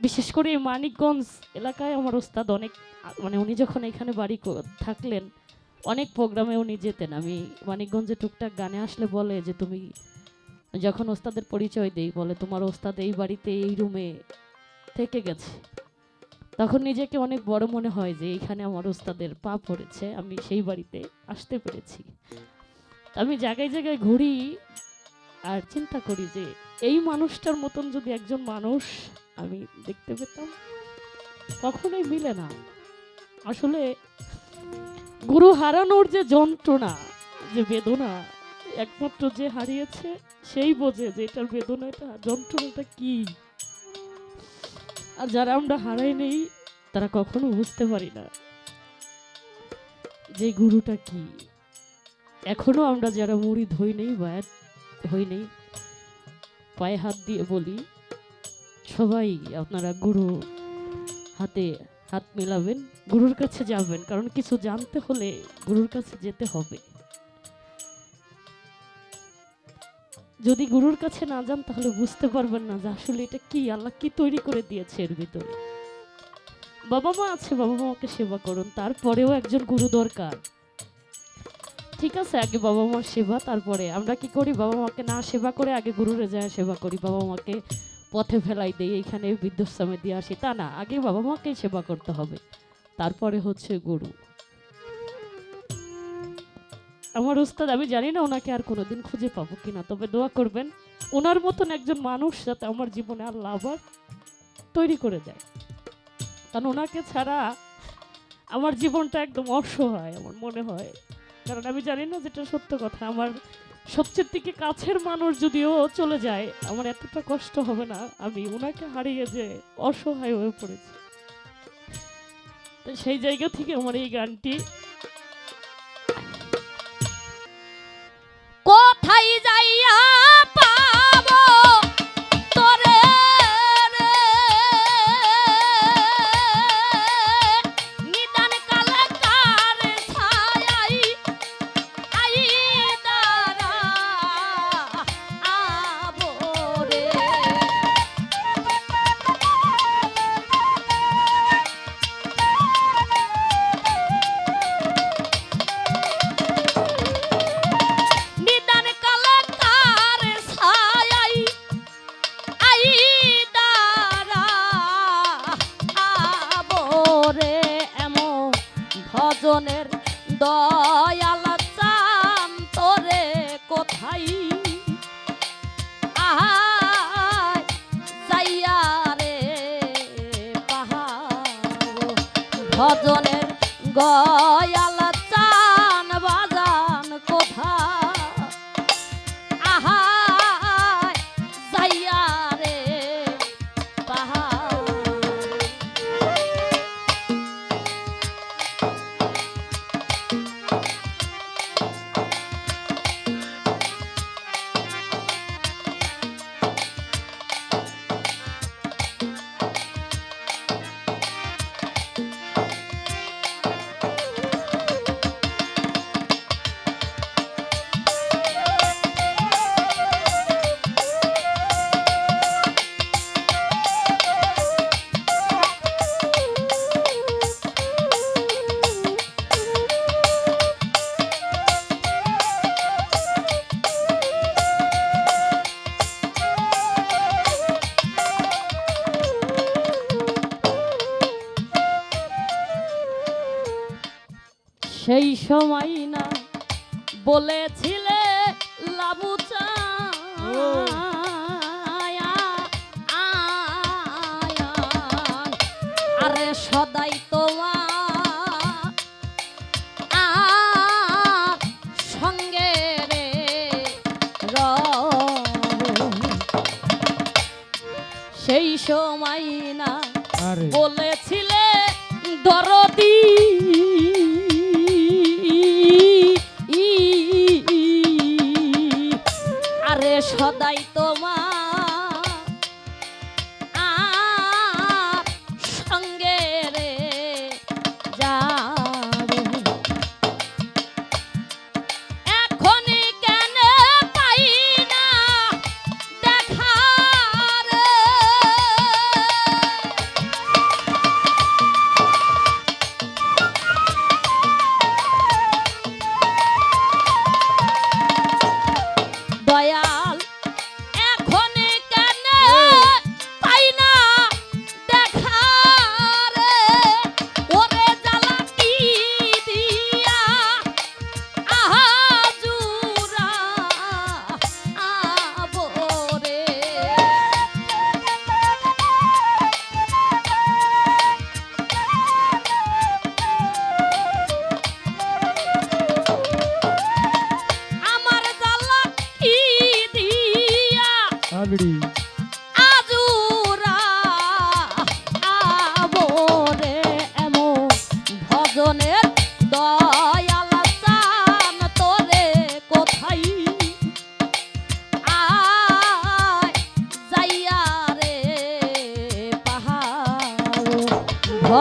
বিশেষ করে মানিকগঞ্জ এলাকায় আমার ওস্তাদ অনেক মানে উনি যখন এখানে বাড়ি থাকলেন, অনেক প্রোগ্রামে উনি যেতেন। আমি মানিকগঞ্জে টুকটাক গানে আসলে বলে যে, তুমি যখন ওস্তাদের পরিচয় দেই, বলে, তোমার ওস্তাদ এই বাড়িতে এই রুমে থেকে গেছে। তখন নিজেকে অনেক বড় মনে হয় যে, এখানে আমার ওস্তাদের পা পড়েছে, আমি সেই বাড়িতে আসতে পেরেছি। আমি জায়গায় জায়গায় ঘুরি আর চিন্তা করি যে এই মানুষটার মতন যদি একজন মানুষ আমি দেখতে পেতাম, কখনোই মিলে না। আসলে গুরু হারানোর যে যন্ত্রণা, যে বেদনা, একমাত্র যে হারিয়েছে সেই বোঝে যে এটার বেদনাটা, যন্ত্রণাটা কি। আর যারা আমরা হারাই নেই, তারা কখনো বুঝতে পারি না যে গুরুটা কি। এখনও আমরা যারা মুড়ি ধই নেই বা হই নেই পায়ে হাত দিয়ে বলি, সবাই আপনারা গুরু হাতে হাত মেলাবেন, গুরুর কাছে যাবেন, কারণ কিছু জানতে হলে গুরুর কাছে যেতে হবে। যদি গুরুর কাছে না যান, তাহলে বুঝতে পারবেন না যে আসলে এটা কি, আল্লাহ কি তৈরি করে দিয়েছে এর ভিতরে। বাবা মা আছে, বাবা মাকে সেবা করুন, তারপরেও একজন গুরু দরকার। ঠিক আছে, আগে বাবা মার সেবা, তারপরে আমরা কি করি? বাবা মাকে না সেবা করে আগে গুরুরে যায় সেবা করি। বাবা মাকে পথে ফেলাই দেই, এইখানে বৃদ্ধাশ্রমে দিয়ে আসি। তা না, আগে বাবা মাকেই সেবা করতে হবে। তারপরে হচ্ছে গুরু। আমার উস্তাদ আমি জানি না ওনাকে আর কোনোদিন খুঁজে পাবো কিনা, তবে দোয়া করবেন, ওনার মতন একজন মানুষ যাতে আমার জীবনে আল্লাহ আবার তৈরি করে দেয়। কারণ ওনাকে ছাড়া আমার জীবনটা একদম অসহায়, আমার মনে হয়। কারণ আমি জানি না যেটা সত্য কথা। আমার সবচেয়ে থেকে কাছের মানুষ যদিও চলে যায়, আমার এতটা কষ্ট হবে না। আমি ওনাকে হারিয়ে যে অসহায় হয়ে পড়েছি। তো সেই জায়গা থেকে আমার এই গানটি ভজনের গয়াল সময় না। বলেছিলে লাবু আরে সদাই তোমার সঙ্গে রে। সেই সময় না বলেছিলে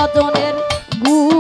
সাধনের গুণ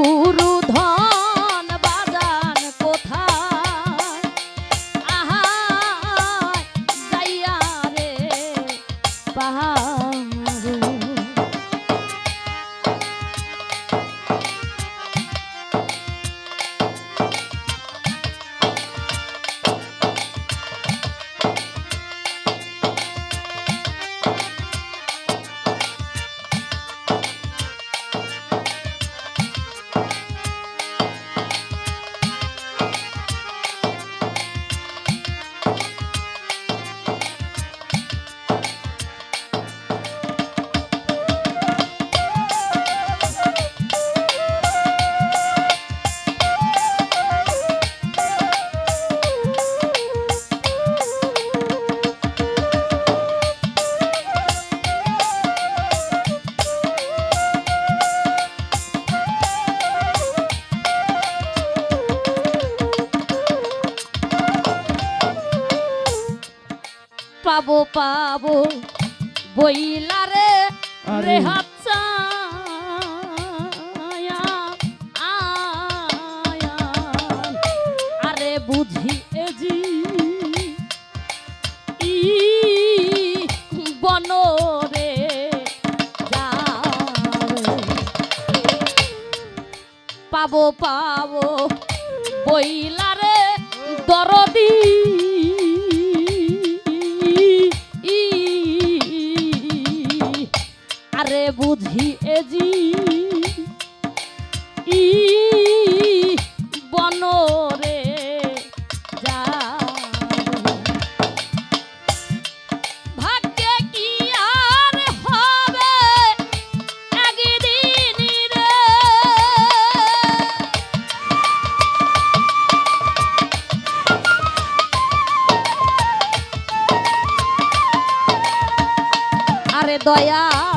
বুঝি এজি ই বনরে পাবো পাবো বইলারে দরদি। আরে বুঝি এজি ই 对呀。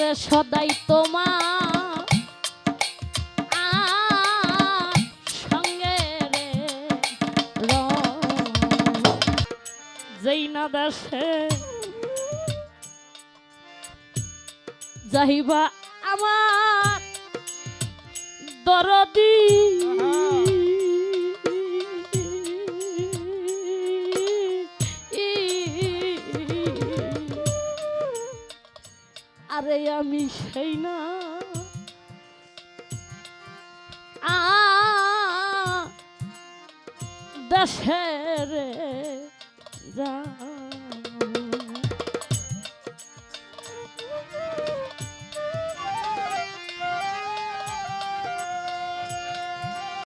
আরে সদাই তোমার। সঙ্গে যেই না দেশে যাইবা আমার দরদি। আরে আমি সেই না। দেশের যা